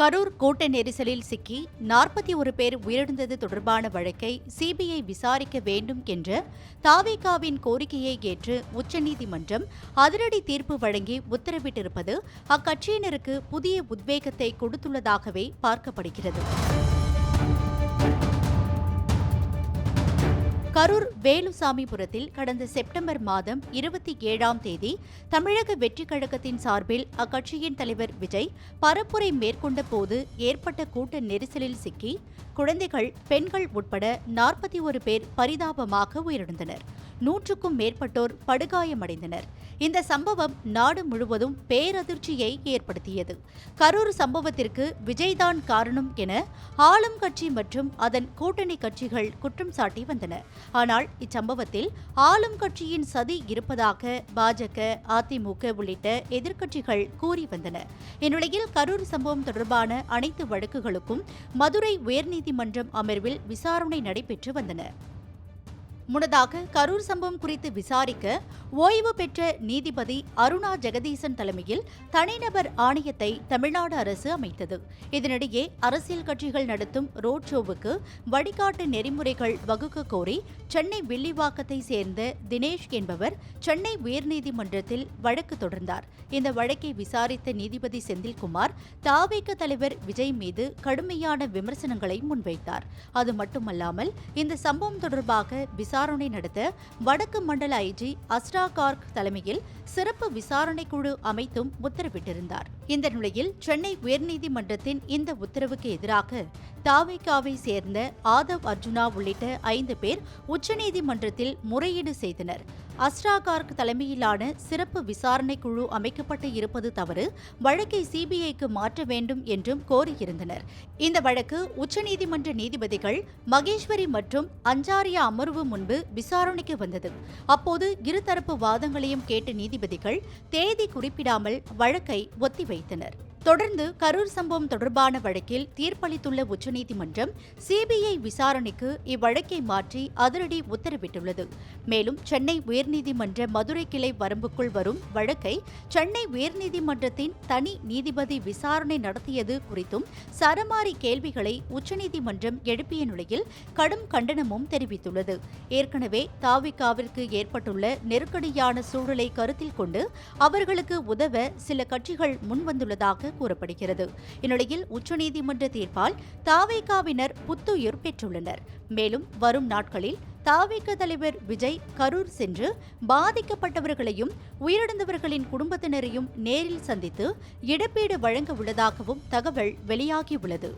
கரூர் கூட்ட நெரிசலில் சிக்கி நாற்பத்தி ஒரு பேர் உயிரிழந்தது தொடர்பான வழக்கை சிபிஐ விசாரிக்க வேண்டும் என்ற தாவேகாவின் கோரிக்கையை ஏற்று உச்சநீதிமன்றம் அதிரடி தீர்ப்பு வழங்கி உத்தரவிட்டிருப்பது அக்கட்சியினருக்கு புதிய உத்வேகத்தை கொடுத்துள்ளதாகவே பார்க்கப்படுகிறது. கரூர் வேலுசாமிபுரத்தில் கடந்த செப்டம்பர் மாதம் இருபத்தி ஏழாம் தேதி தமிழக வெற்றிக் கழகத்தின் சார்பில் அக்கட்சியின் தலைவர் விஜய் பரப்புரை மேற்கொண்ட போது ஏற்பட்ட கூட்ட நெரிசலில் சிக்கி குழந்தைகள் பெண்கள் உட்பட நாற்பத்தி ஒரு பேர் பரிதாபமாக உயிரிழந்தனர். நூற்றுக்கும் மேற்பட்டோர் படுகாயமடைந்தனர். இந்த சம்பவம் நாடு முழுவதும் பேரதிர்ச்சியை ஏற்படுத்தியது. கரூர் சம்பவத்திற்கு விஜய்தான் காரணம் என ஆளும் கட்சி மற்றும் அதன் கூட்டணி கட்சிகள் குற்றம் சாட்டி வந்தன. ஆனால் இச்சம்பவத்தில் ஆளும் கட்சியின் சதி இருப்பதாக பாஜக அதிமுக உள்ளிட்ட எதிர்க்கட்சிகள் கூறி வந்தன. இந்நிலையில் கரூர் சம்பவம் தொடர்பான அனைத்து வழக்குகளுக்கும் மதுரை உயர்நீதிமன்றம் அமர்வில் விசாரணை நடைபெற்று வந்தன. முன்னதாக கரூர் சம்பவம் குறித்து விசாரிக்க ஓய்வு பெற்ற நீதிபதி அருணா ஜெகதீசன் தலைமையில் தனிநபர் ஆணையத்தை தமிழ்நாடு அரசு அமைத்தது. இதனிடையே அரசியல் கட்சிகள் நடத்தும் ரோட் ஷோவுக்கு வழிகாட்டு நெறிமுறைகள் வகுக்க கோரி சென்னை வில்லிவாக்கத்தை சேர்ந்த தினேஷ் என்பவர் சென்னை உயர்நீதிமன்றத்தில் வழக்கு தொடர்ந்தார். இந்த வழக்கை விசாரித்த நீதிபதி செந்தில்குமார் தாவேக தலைவர் விஜய் மீது கடுமையான விமர்சனங்களை முன்வைத்தார். அது மட்டுமல்லாமல் இந்த சம்பவம் தொடர்பாக விசாரணை நடத்த வடக்கு மண்டல ஐஜி அஸ்ரா கார்க் தலைமையில் சிறப்பு விசாரணை குழு அமைத்தும் உத்தரவிட்டிருந்தார். இந்த நிலையில் சென்னை உயர்நீதிமன்றத்தின் இந்த உத்தரவுக்கு எதிராக தாவேகாவை சேர்ந்த ஆதவ் அர்ஜுனா உள்ளிட்ட ஐந்து பேர் உச்சநீதிமன்றத்தில் முறையீடு செய்தனர். அஸ்ரா கார்க் தலைமையிலான சிறப்பு விசாரணை குழு அமைக்கப்பட்டு இருப்பது தவறு வழக்கை சிபிஐக்கு மாற்ற வேண்டும் என்றும் கோரியிருந்தனர். இந்த வழக்கு உச்சநீதிமன்ற நீதிபதிகள் மகேஸ்வரி மற்றும் அஞ்சாரியா அமர்வு முன்பு விசாரணைக்கு வந்தது. அப்போது இருதரப்பு வாதங்களையும் கேட்ட நீதிபதிகள் தேதி குறிப்பிடாமல் வழக்கை ஒத்திவைத்தனர். தொடர்ந்து கரூர் சம்பவம் தொடர்பான வழக்கில் தீர்ப்பளித்துள்ள உச்சநீதிமன்றம் சிபிஐ விசாரணைக்கு இவ்வழக்கை மாற்றி அதிரடி உத்தரவிட்டுள்ளது. மேலும் சென்னை உயர்நீதிமன்ற மதுரை கிளை வரம்புக்குள் வரும் வழக்கை சென்னை உயர்நீதிமன்றத்தின் தனி நீதிபதி விசாரணை நடத்தியது குறித்தும் சரமாரி கேள்விகளை உச்சநீதிமன்றம் எழுப்பிய நிலையில் கடும் கண்டனமும் தெரிவித்துள்ளது. ஏற்கனவே தாவிகாவிற்கு ஏற்பட்டுள்ள நெருக்கடியான சூழலை கருத்தில் கொண்டு அவர்களுக்கு உதவ சில கட்சிகள் முன்வந்துள்ளதாக கூறப்படுகிறது. இந்நிலையில் உச்சநீதிமன்ற தீர்ப்பால் தாவேகாவினர் புத்துயிர் பெற்றுள்ளனர். மேலும் வரும் நாட்களில் தாவேக தலைவர் விஜய் கரூர் சென்று பாதிக்கப்பட்டவர்களையும் உயிரிழந்தவர்களின் குடும்பத்தினரையும் நேரில் சந்தித்து இழப்பீடு வழங்க உள்ளதாகவும் தகவல் வெளியாகியுள்ளது.